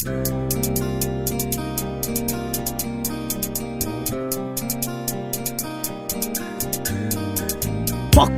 Bak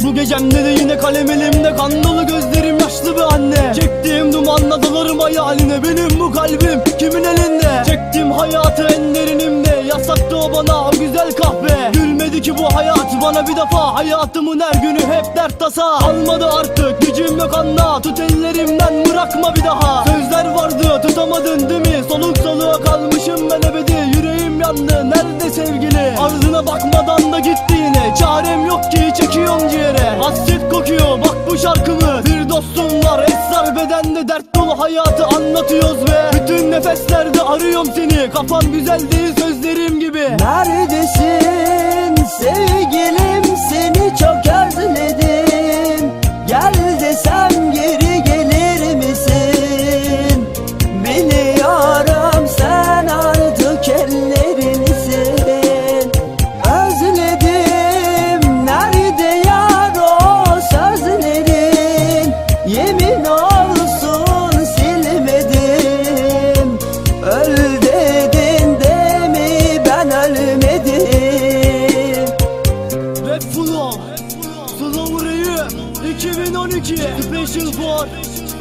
bu gecemde de yine kalem elimde Kan dolu gözlerim yaşlı bir anne. Çektiğim dumanla dalarım hayaline Benim bu kalbim kimin elinde? Çektim hayatı en derinimde Yasaktı o bana güzel kahve Gülmedi ki bu hayat bana bir defa Hayatımın her günü hep dert tasa. Almadı artık gücüm yok anla. Tut ellerimden bırakma bir daha. Sözler vardı tutamadın değil mi? Soluk soluğa kalmışım ben ebedi. Yüreğim yandı nerede sevgili? Ardına bakmadan da gitti yine. Çarem yok ki çekiyorum ciğere. Hasret kokuyor bak bu şarkımız Bir dostum var esrar bedende Dert dolu hayatı anlatıyoruz ve Bütün nefeslerde arıyorum seni. Kafam güzel değil sözlerim gibi. Neredesin sevgilim 2012 Special for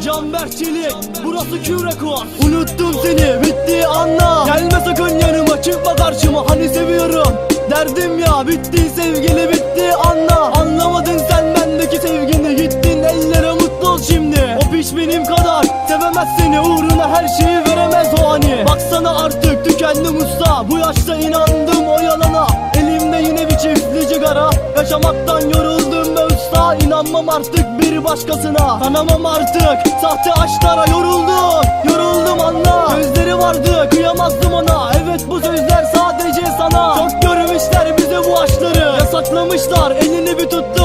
Canberk Çelik Burası Q Record. Unuttum seni bitti anla. Gelme sakın yanıma çıkma karşıma. Hani seviyorum. Derdim ya bitti sevgili bitti anla. Anlamadın sen bendeki sevgini. Gittin ellere mutlu ol şimdi. O piç benim kadar. Sevemez seni uğruna her şeyi veremez o hani Baksana artık tükendim usta. Bu yaşta inandım o yalana çiftli sigara Yaşamaktan yoruldum be usta İnanmam artık bir başkasına. Tanımam artık sahte aşklara yoruldum. Yoruldum anla Gözleri vardı kıyamazdım ona. Evet bu sözler sadece sana. Çok görmüşler bize bu aşkları. Yasaklamışlar elini bir tuttu